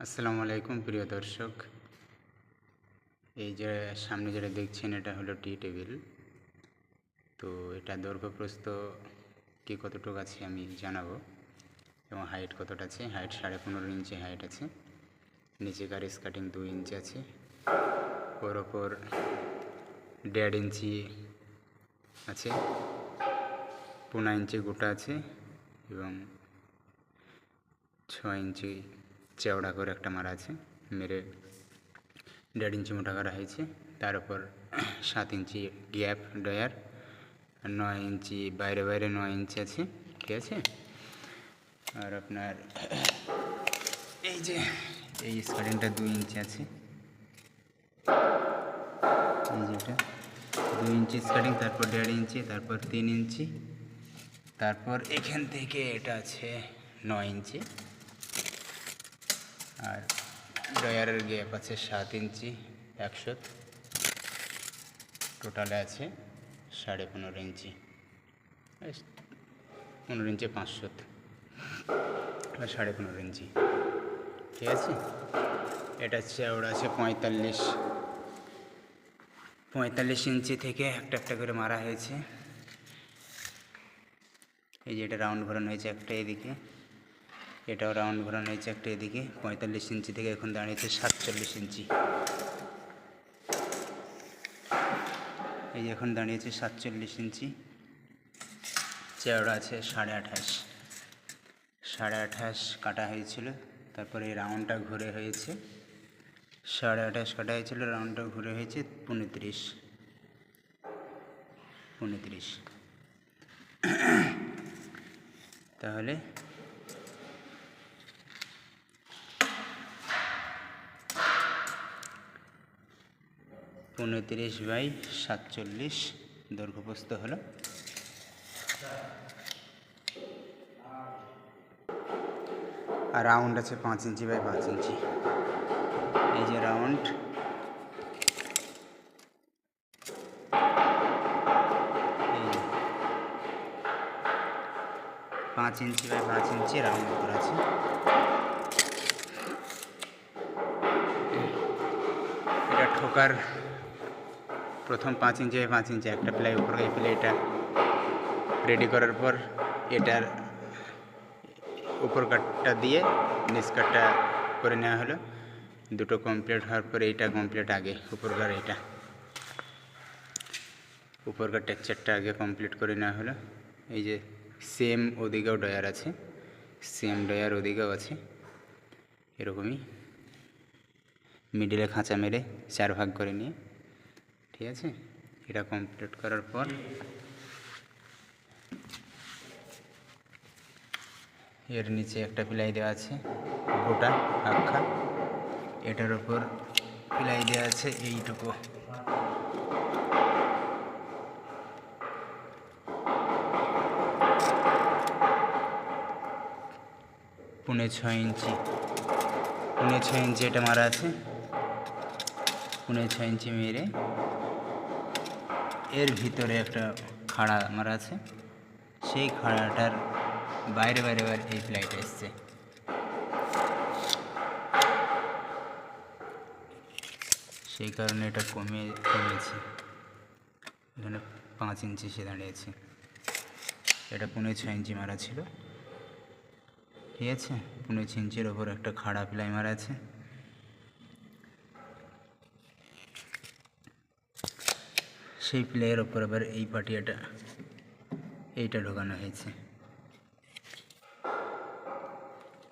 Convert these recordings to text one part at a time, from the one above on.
আসসালামু আলাইকুম, প্রিয় দর্শক। এই যে সামনে যেটা দেখছেন, এটা হলো টি টেবিল। তো এটা দৈর্ঘ্য প্রস্থ কী কতটুকু আছে আমি জানাব। এবং হাইট কতটা আছে? হাইট সাড়ে পনেরো ইঞ্চি হাইট আছে। নিচে কার স্কার্টিং দুই ইঞ্চি আছে। ওর ওপর দেড় ইঞ্চি আছে। পনেরো ইঞ্চি গোটা আছে এবং ছ ইঞ্চি চওড়া করে একটা মারা আছে, মেরে দেড় ইঞ্চি মোটা করা হয়েছে। তার উপর সাত ইঞ্চি গ্যাপ ডয়ার নয় ইঞ্চি বাইরে বাইরে নয় ইঞ্চি আছে, ঠিক আছে? আর আপনার এই যে, এই স্কার্টিংটা দুই ইঞ্চি আছে। এই যেটা দুই ইঞ্চি স্কার্টিং তারপর দেড় ইঞ্চি, তারপর তিন ইঞ্চি, তারপর এখান থেকে এটা আছে নয় ইঞ্চি। আর ডয়ারের গ্যাপ আছে সাত ইঞ্চি, একশো। টোটালে আছে সাড়ে পনেরো ইঞ্চি। পনেরো ইঞ্চি পাঁচশো। আর সাড়ে পনেরো ইঞ্চি। ঠিক আছে? এটা চওড়া আছে পঁয়তাল্লিশ। পঁয়তাল্লিশ ইঞ্চি থেকে একটা একটা করে মারা হয়েছে। এই যে এটা রাউন্ড ঘোরানো হয়েছে একটা এদিকে। এটাও রাউন্ড ঘোরানো হয়েছে একটা এদিকে। পঁয়তাল্লিশ ইঞ্চি থেকে এখন দাঁড়িয়েছে সাতচল্লিশ ইঞ্চি। এই এখন দাঁড়িয়েছে সাতচল্লিশ ইঞ্চি। চেওড়া আছে সাড়ে আঠাশ। সাড়ে আঠাশ কাটা হয়েছিল, তারপরে এই রাউন্ডটা ঘুরে হয়েছে। সাড়ে আঠাশ কাটা হয়েছিল রাউন্ডটা ঘুরে হয়েছে পঁয়ত্রিশ পঁয়ত্রিশ তাহলে পঁয়ত্রিশ বাই সাতচল্লিশ দৈর্ঘ্যপ্রস্থ হলো। আর রাউন্ড আছে পাঁচ ইঞ্চি বাই পাঁচ ইঞ্চি। এই যে রাউন্ড পাঁচ ইঞ্চি বাই পাঁচ ইঞ্চি রাউন্ড করা আছে। এটা ঠোকার প্রথম পাঁচ ইঞ্চি বাই পাঁচ ইঞ্চি একটা প্লাই উপর, এই প্লাইটা রেডি করার পর এটার উপর কাটটা দিয়ে নিচ কাটটা করে নেওয়া হলো। দুটো কমপ্লিট হওয়ার পর এইটা কমপ্লিট আগে উপরকার এটা উপরকার টেক্সচারটা আগে কমপ্লিট করে নেওয়া হলো। এই যে সেম ওদিকেও ডয়ার আছে সেম ডয়ার ওদিকেও আছে, এরকমই। মিডিলে খাঁচা মেরে চার ভাগ করে নিয়ে ঠিক আছে? এটা কমপ্লিট করার পর এর নিচে একটা প্লাই দেওয়া আছে, গোটা আখা এটার উপর প্লাই দেওয়া আছে এইটুকু। পুনে ছয় ইঞ্চি। পুনে ছয় ইঞ্চি এটা মারা আছে। পুনে ছয় ইঞ্চি মেরে এর ভিতরে একটা খাড়া মারা আছে। সেই খাড়াটার বাইরে বাইরে বাইরে এই ফ্লাইট এসছে। সেই কারণে এটা কমে, কমেছে। এখানে পাঁচ ইঞ্চি সে দাঁড়িয়েছে। এটা পনেরো ছয় ইঞ্চি মারা ছিল। ঠিক আছে? পনেরো ছয় ইঞ্চির ওপর একটা খাড়া প্লাই মারা আছে। সেই প্লেয়ের ওপর আবার এই পাটিয়াটা এইটা ঢোকানো হয়েছে।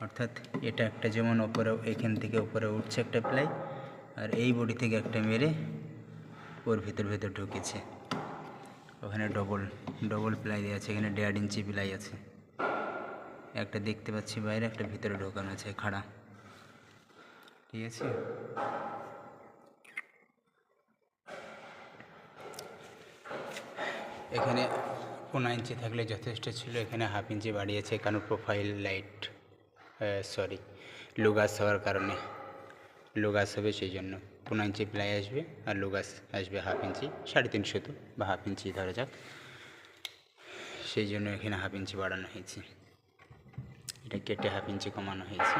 অর্থাৎ এটা একটা যেমন ওপরে এখান থেকে ওপরে উঠছে একটা প্লাই আর এই বডি থেকে একটা মেরে ওর ভেতর ভেতর ঢুকেছে। ওখানে ডবল ডবল প্লাই দেওয়া আছে, এখানে দেড় ইঞ্চি প্লাই আছে। একটা দেখতে পাচ্ছি বাইরে, একটা ভিতরে ঢোকানো আছে খাড়া। ঠিক আছে? এখানে পনেরো ইঞ্চি থাকলে যথেষ্ট ছিল, এখানে হাফ ইঞ্চি বাড়িয়েছে কারণ প্রোফাইল লাইট সরি লুগাস হওয়ার কারণে। লুগাস হবে সেই জন্য। পনেরো ইঞ্চি প্লাই আসবে আর লুগাস আসবে হাফ ইঞ্চি, সাড়ে তিনশো তো, বা হাফ ইঞ্চি ধরা যাক। সেই জন্য এখানে হাফ ইঞ্চি বাড়ানো হয়েছে। এটা কেটে হাফ ইঞ্চি কমানো হয়েছে।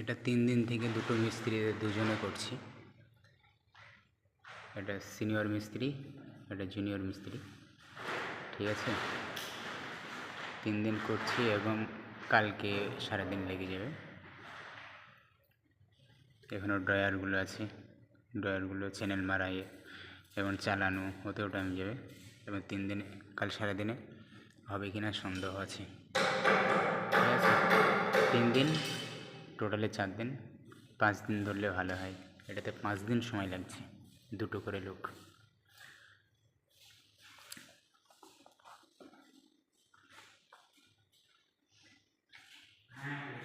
এটা তিন দিন থেকে দুটো মিস্ত্রি দুজনে করছি। এটা সিনিয়র মিস্ত্রি, এটা জুনিয়র মিস্ত্রি। ঠিক আছে? তিন দিন করছি এবং কালকে সারাদিন লেগে যাবে। এখানেও ড্রয়ারগুলো আছে। ড্রয়ারগুলো চ্যানেল মারাই এবং চালানো হতেও টাইম যাবে। এবং তিন দিনে, কাল সারাদিনে হবে কি না সন্দেহ আছে। ঠিক আছে? তিন দিন টোটালে চার দিন, পাঁচ দিন ধরলে ভালো হয়। এটাতে পাঁচ দিন সময় লাগছে, দুটো করে লোক। হ্যাঁ